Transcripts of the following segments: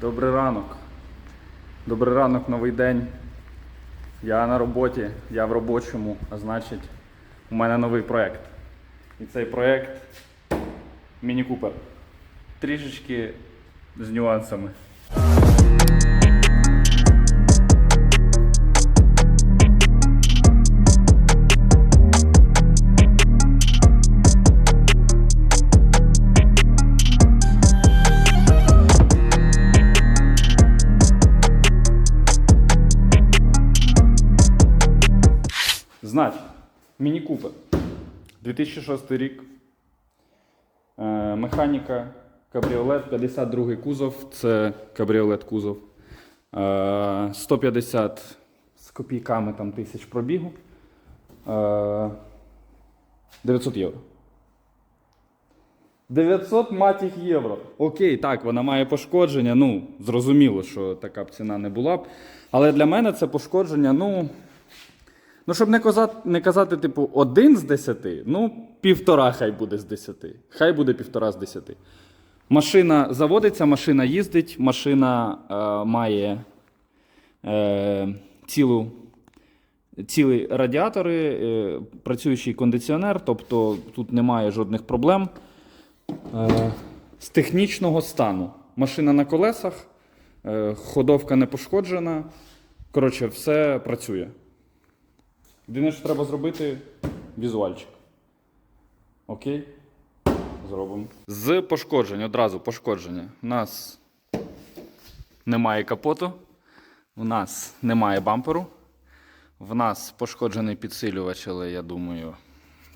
Добрий ранок. Добрий ранок, новий день. Я на роботі, я в робочому, а значить, у мене новий проєкт. І цей проєкт Міні Купер. Трішечки з нюансами. 2006 рік. Е, механіка кабріолет, 52 кузов. Це кабріолет кузов. Е, 150 з копійками там, тисяч пробігу. Е, 900 євро. 900 матіх євро. Окей, так, вона має пошкодження. Ну, зрозуміло, що така б ціна не була б. Але для мене це пошкодження, ну. Ну, щоб не казати, не казати, типу, один з десяти, ну, півтора хай буде з десяти. Хай буде півтора з десяти. Машина заводиться, машина їздить, машина е, має е, цілу, цілі радіатори, е, працюючий кондиціонер, тобто тут немає жодних проблем. Е, з технічного стану. Машина на колесах, е, ходовка не пошкоджена. Коротше, все працює. Єдине, що треба зробити візуальчик. Окей? Зробимо. З пошкоджень, одразу пошкодження. У нас немає капоту, у нас немає бамперу, в нас пошкоджений підсилювач, але я думаю,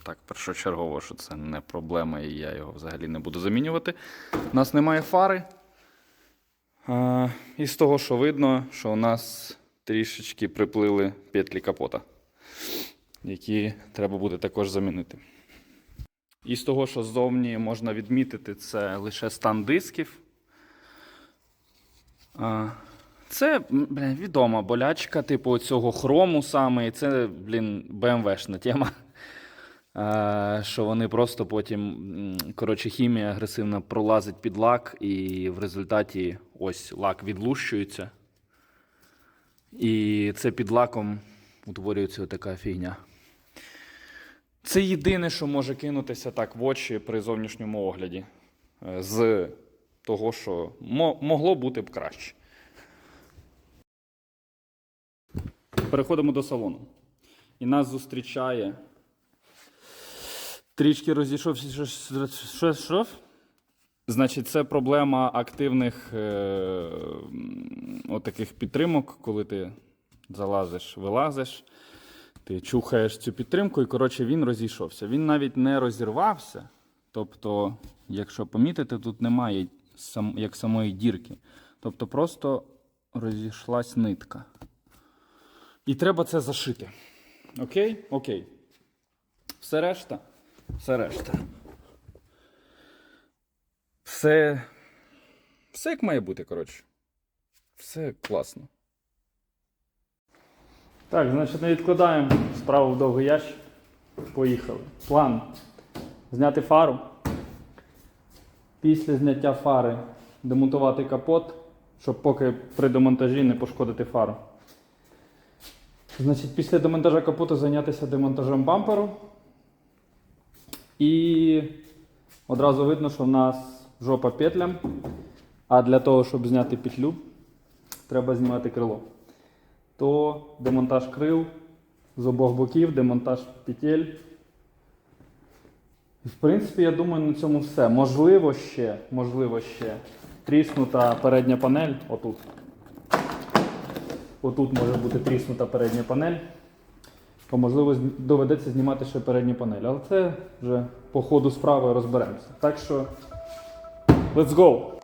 так, першочергово, що це не проблема, і я його взагалі не буду замінювати. У нас немає фари. І з того, що видно, що у нас трішечки приплили петлі капота які треба буде також замінити. І з того, що ззовні можна відмітити, це лише стан дисків. Це бля, відома болячка, типу цього хрому саме, і це, блін, БМВшна тема. Що вони просто потім, коротше, хімія агресивно пролазить під лак, і в результаті ось лак відлущується. І це під лаком утворюється така фігня. Це єдине, що може кинутися так в очі при зовнішньому огляді. Е, З того, що могло бути б краще. Переходимо до салону. І нас зустрічає. Трішки розійшовся. Значить, це проблема активних е, отаких підтримок, коли ти залазиш, вилазиш, ти чухаєш цю підтримку, і коротше він розійшовся. Він навіть не розірвався. Тобто, якщо помітите, тут немає сам, як самої дірки. Тобто просто розійшлась нитка. І треба це зашити. Окей? Окей. Все решта? Все решта. Все. Все як має бути, коротше. Все класно. Так, значить, не відкладаємо справу в довгий ящик. Поїхали. План. Зняти фару. Після зняття фари демонтувати капот, щоб поки при демонтажі не пошкодити фару. Значить, після демонтажа капоту зайнятися демонтажем бамперу. І одразу видно, що в нас жопа петлям. А для того, щоб зняти петлю, треба знімати крило. То демонтаж крил з обох боків, демонтаж петель. В принципі, я думаю, на цьому все. Можливо ще, можливо ще тріснута передня панель. Отут. Отут може бути тріснута передня панель. То, можливо, доведеться знімати ще передню панель. Але це вже по ходу справи розберемося. Так що, let's go!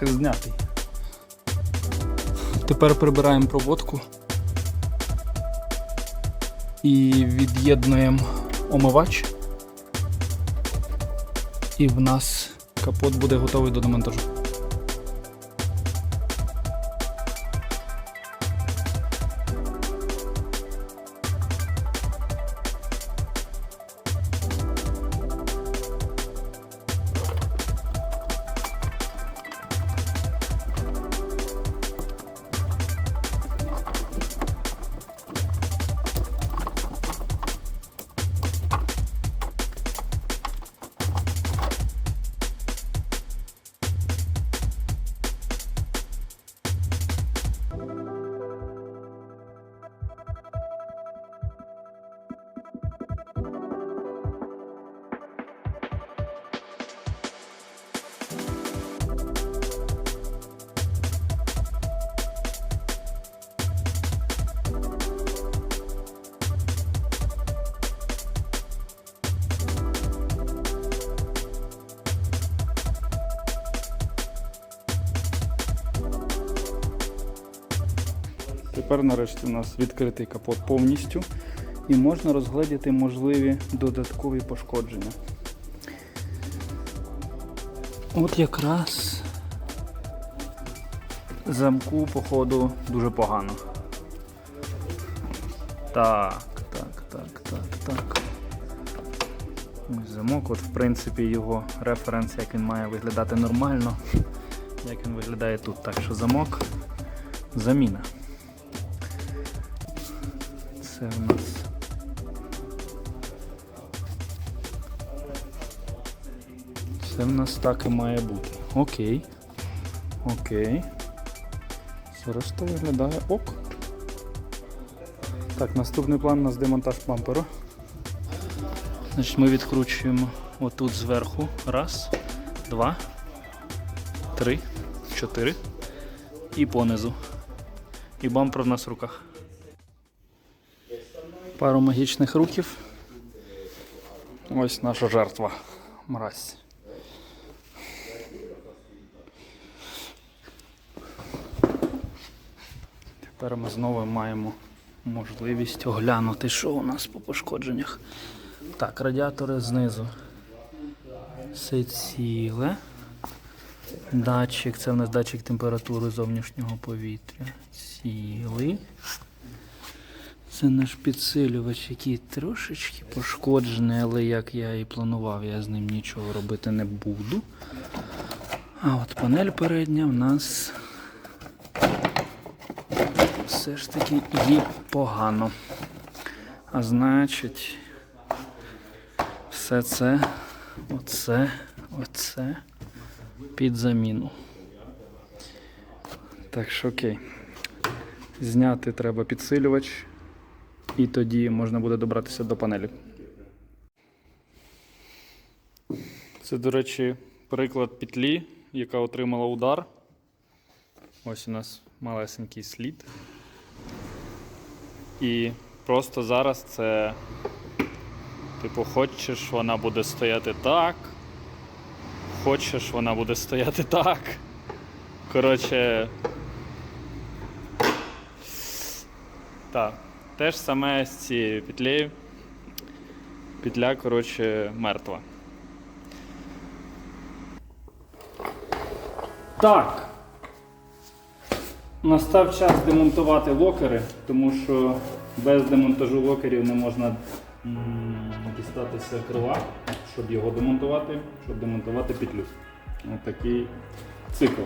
Жах знятий. Тепер прибираємо проводку і від'єднуємо омивач. І в нас капот буде готовий до демонтажу. Тепер нарешті у нас відкритий капот повністю і можна розгледіти можливі додаткові пошкодження. От якраз замку, походу, дуже погано. Так, так, так, так, так. Ось замок, от в принципі його референс, як він має виглядати нормально, як він виглядає тут. Так що замок заміна. Це в нас. В нас так і має бути. Окей. Окей. Все решта виглядає ок. Так, наступний план у нас демонтаж бамперу. Значить, ми відкручуємо отут зверху. Раз, два, три, чотири. І понизу. І бампер в нас в руках. Пару магічних рухів. Ось наша жертва. Мразь. Тепер ми знову маємо можливість оглянути, що у нас по пошкодженнях. Так, радіатори знизу. Все ціле. Датчик, це в нас датчик температури зовнішнього повітря. Цілий. Це наш підсилювач, який трошечки пошкоджений, але як я і планував, я з ним нічого робити не буду. А от панель передня в нас все ж таки їй погано. А значить, все це, оце, оце під заміну. Так що окей. Зняти треба підсилювач, і тоді можна буде добратися до панелі. Це, до речі, приклад петлі, яка отримала удар. Ось у нас малесенький слід. І просто зараз це, типу, хочеш, вона буде стояти так. Хочеш, вона буде стояти так. Коротше. Так. Те ж саме з цією петлею. Петля, коротше, мертва. Так. Настав час демонтувати локери, тому що без демонтажу локерів не можна дістатися крила, щоб його демонтувати, щоб демонтувати петлю. Ось такий цикл.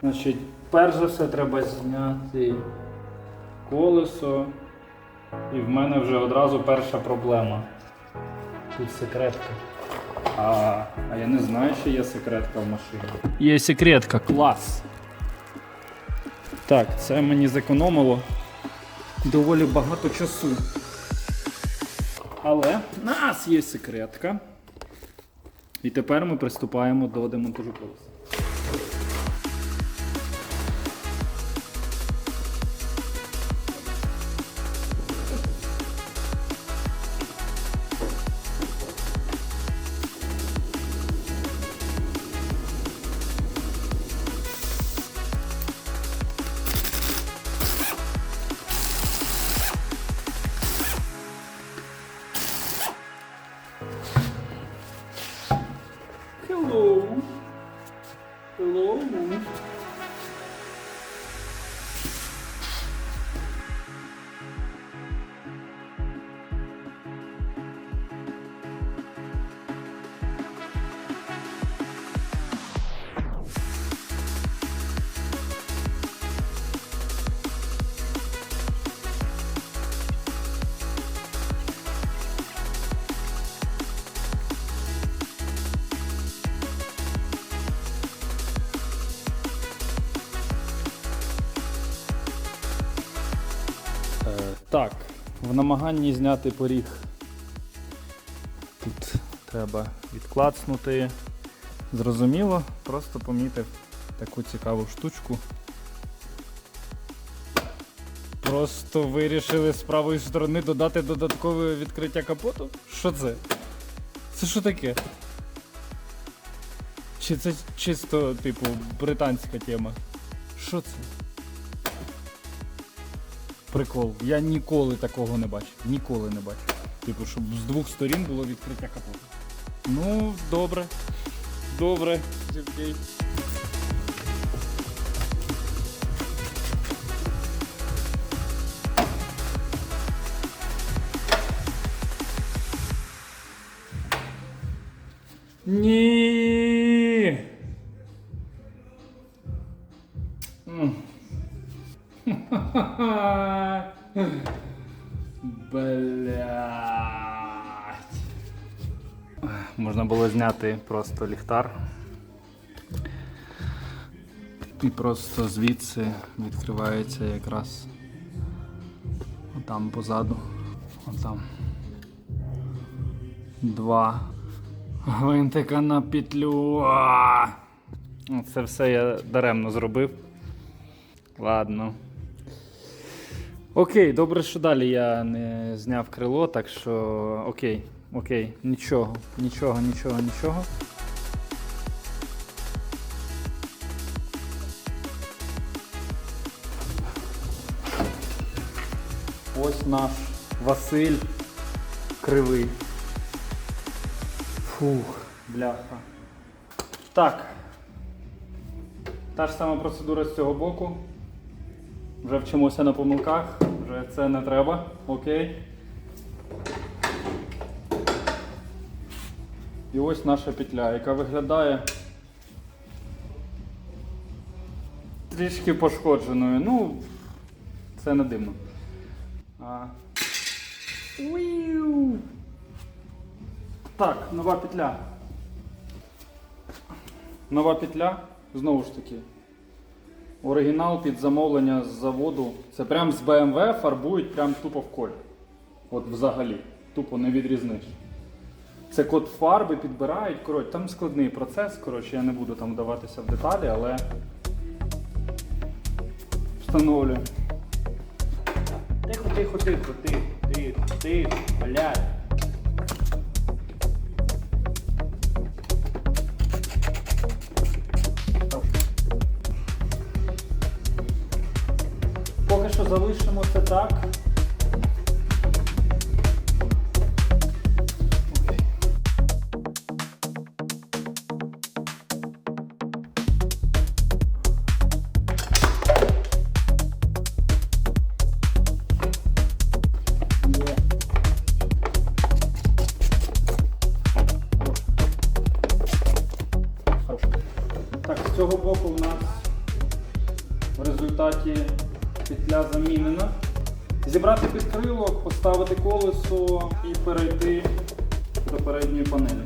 Значить, перш за все треба зняти колесо. І в мене вже одразу перша проблема. Тут секретка. А, а я не знаю, що є секретка в машині. Є секретка, клас. Так, це мені зекономило доволі багато часу. Але в нас є секретка. І тепер ми приступаємо до демонтажу колеса. Намаганні зняти поріг. Тут треба відклацнути. Зрозуміло, просто помітив таку цікаву штучку. Просто вирішили з правої сторони додати додаткове відкриття капоту? Що це? Це що таке? Чи це чисто, типу, британська тема? Що це? Прикол. Я ніколи такого не бачив. Ніколи не бачив. Типу, щоб з двох сторін було відкриття капота. Ну, добре. Добре. Окей. Блять. Можна було зняти просто ліхтар. І просто звідси відкривається якраз отам позаду. Отам. Два гвинтика на петлю. Це все я даремно зробив. Ладно. Окей, добре, що далі я не зняв крило, так що окей, окей, нічого, нічого, нічого, нічого. Ось наш Василь кривий. Фух, бляха. Так. Та ж сама процедура з цього боку. Вже вчимося на помилках, вже це не треба. Окей. І ось наша петля, яка виглядає трішки пошкодженою. Ну, це не дивно. А... Так, нова петля. Нова петля, знову ж таки. Оригінал під замовлення з заводу. Це прям з BMW фарбують прям тупо в колір. От взагалі. Тупо не відрізниш. Це код фарби підбирають. Коротше, там складний процес. Коротше, я не буду там вдаватися в деталі, але встановлюю. Тихо, тихо, тихо, тихо, тихо, тихо, блядь. Залишимо це так. Зібрати підкрилок, поставити колесо і перейти до передньої панелі.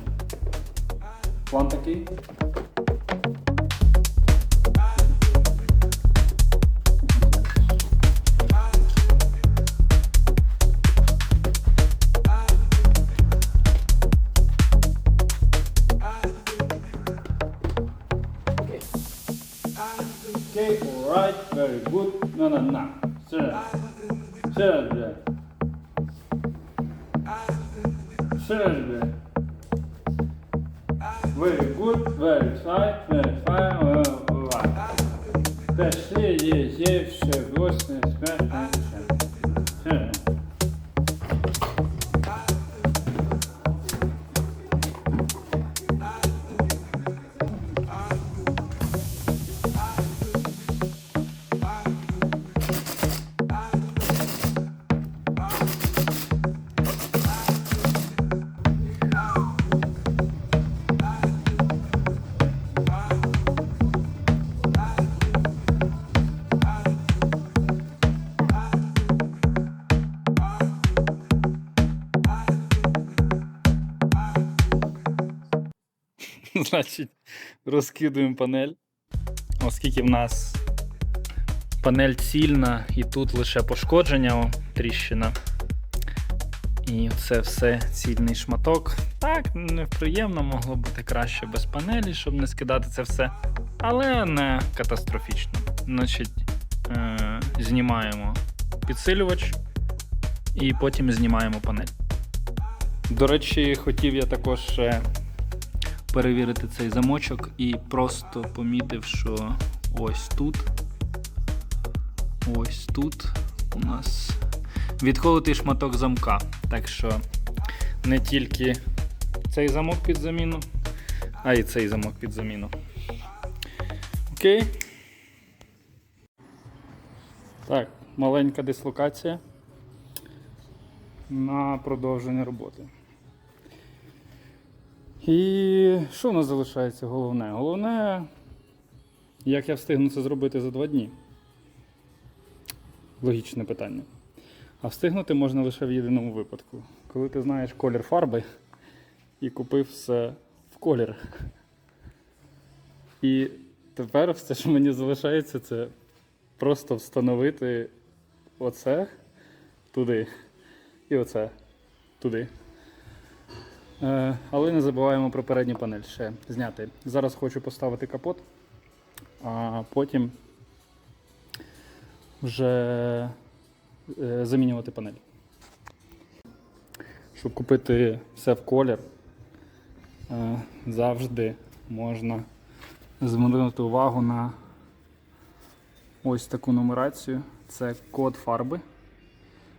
План такий. Okay, alright, very good. No, no, no. Sure. Sure, sure. Sure, sure. Very good, very fine, very fine. Uh, alright. Пішли, є, є, все, власне, смертне, Значить, розкидуємо панель. Оскільки в нас Панель цільна, і тут лише пошкодження, о, тріщина. І це все цільний шматок. Так, неприємно, могло бути краще без панелі, щоб не скидати це все. Але не катастрофічно. Значить, е- знімаємо підсилювач і потім знімаємо панель. До речі, хотів я також ще перевірити цей замочок і просто помітив, що ось тут. Ось тут у нас відколотий шматок замка. Так що не тільки цей замок під заміну, а й цей замок під заміну. Окей. Так, маленька дислокація на продовження роботи. І що у нас залишається головне? Головне, як я встигну це зробити за два дні. Логічне питання. А встигнути можна лише в єдиному випадку. Коли ти знаєш колір фарби і купив все в колір. І тепер все, що мені залишається, це просто встановити оце туди і оце туди. Е, але не забуваємо про передню панель ще зняти. Зараз хочу поставити капот, а потім вже е, замінювати панель. Щоб купити все в колір, е, завжди можна звернути увагу на ось таку нумерацію. Це код фарби.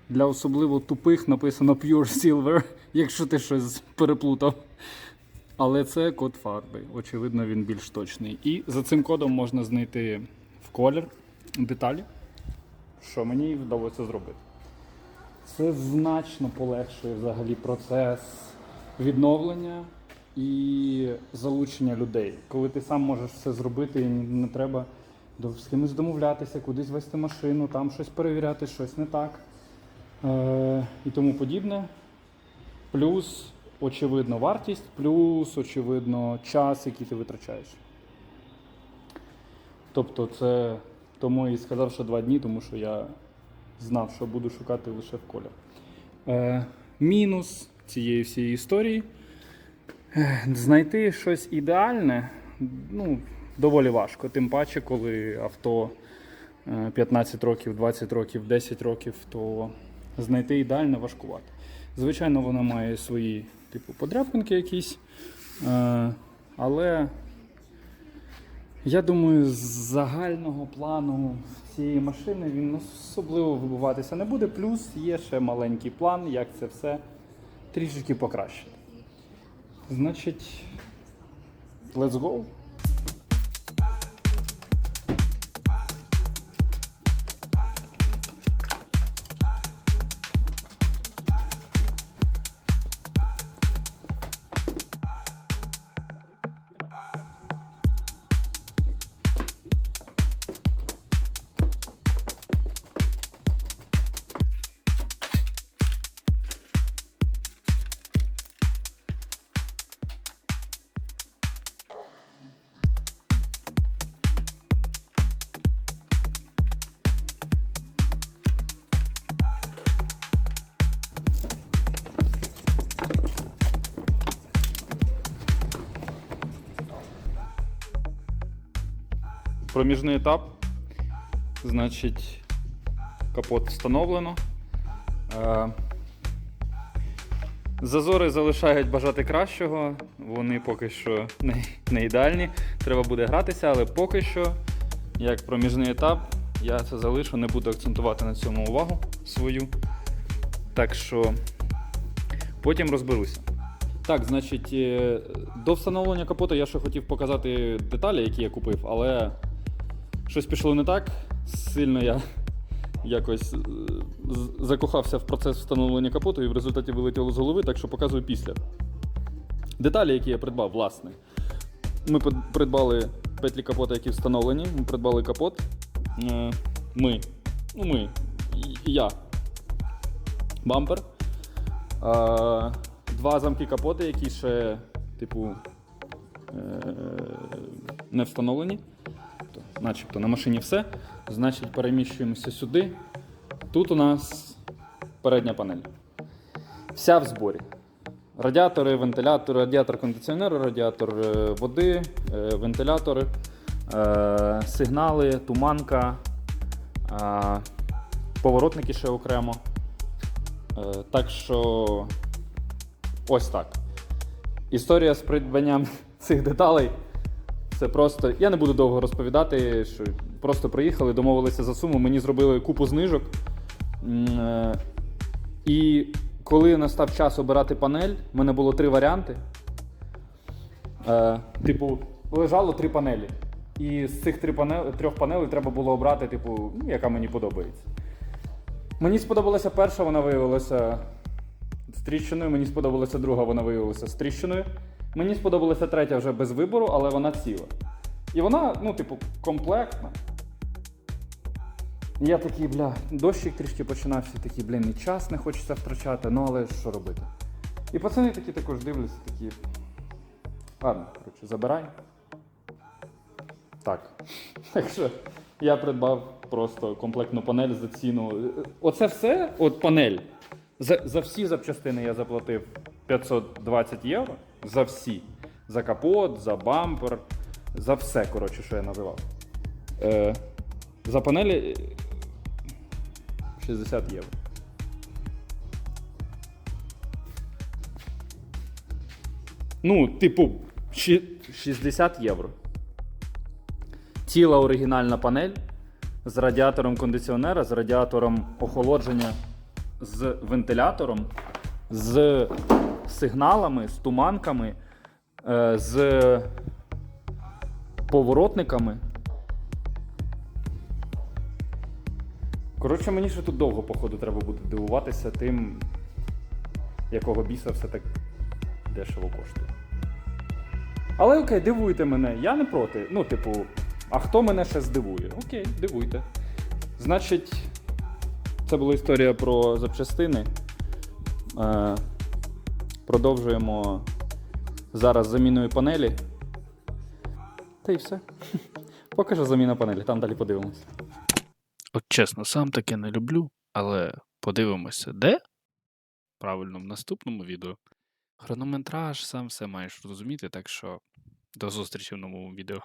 Для особливо тупих написано Pure Silver, якщо ти щось переплутав. Але це код фарби. Очевидно, він більш точний. І за цим кодом можна знайти в колір деталі, що мені вдалося зробити. Це значно полегшує взагалі процес відновлення і залучення людей. Коли ти сам можеш все зробити, і не треба з кимось домовлятися, кудись вести машину, там щось перевіряти, щось не так е, і тому подібне. Плюс, очевидно, вартість, плюс, очевидно, час, який ти витрачаєш. Тобто, це тому і сказав, що два дні, тому що я знав, що буду шукати лише в колір. Е, мінус цієї всієї історії. е, Знайти щось ідеальне ну, доволі важко. Тим паче, коли авто е, 15 років, 20 років, 10 років, то знайти ідеальне важкувато. Звичайно, воно має свої типу подряпинки якісь. е, Але я думаю, з загального плану цієї машини він особливо вибиватися не буде. Плюс є ще маленький план, як це все трішечки покращити. Значить, let's go. Проміжний етап. Значить, капот встановлено. Е, Зазори залишають бажати кращого. Вони поки що не, ідеальні. Треба буде гратися, але поки що, як проміжний етап, я це залишу, не буду акцентувати на цьому увагу свою. Так що потім розберуся. Так, значить, е, до встановлення капота я ще хотів показати деталі, які я купив, але щось пішло не так. Сильно я якось е, закохався в процес встановлення капоту і в результаті вилетіло з голови, так що показую після. Деталі, які я придбав, власне. Ми придбали петлі капота, які встановлені. Ми придбали капот. Е, Ми. Ну, ми. Я. Бампер. Два замки капота, які ще, типу, е, не встановлені. Начебто. Начебто на машині все. Значить, переміщуємося сюди. Тут у нас передня панель. Вся в зборі. Радіатори, вентилятори, радіатор кондиціонеру, радіатор е, води, е, вентилятори, е, сигнали, туманка, поворотники ще окремо. Так що ось так. Історія з придбанням цих деталей. Це просто. Я не буду довго розповідати, що просто приїхали, домовилися за суму, мені зробили купу знижок. Е, І коли настав час обирати панель, в мене було три варіанти. Е, Типу, лежало три панелі. І з цих три панел, трьох панелей треба було обрати, типу, ну, яка мені подобається. Мені сподобалася перша, вона виявилася з тріщиною. Мені сподобалася друга, вона виявилася з тріщиною. Мені сподобалася третя вже без вибору, але вона ціла. І вона, ну, типу, комплектна. Я такий, бля, дощик трішки починався, такий, блін, і час не хочеться втрачати, ну але що робити? І пацани такі також дивляться, такі. Ладно, коротше, забирай. Так. Так що я придбав просто комплектну панель за ціну. Оце все, от панель. За, за всі запчастини я заплатив 520 євро. За всі. За капот, за бампер, за все, коротше, що я називав. Е, за панелі е, 60 євро. Ну, типу, 60 євро. Ціла оригінальна панель з радіатором кондиціонера, з радіатором охолодження, з вентилятором, з сигналами, з туманками, е, з поворотниками. Коротше, мені ще тут довго, походу, треба буде дивуватися тим, якого біса все так дешево коштує. Але окей, дивуйте мене, я не проти. Ну, типу, а хто мене ще здивує? Окей, дивуйте. Значить, це була історія про запчастини. Продовжуємо зараз заміною панелі. Та й все. Поки що заміна панелі, там далі подивимось. От чесно, сам таке не люблю, але подивимося, де? Правильно, в наступному відео. Хронометраж, сам все маєш розуміти, так що до зустрічі в новому відео.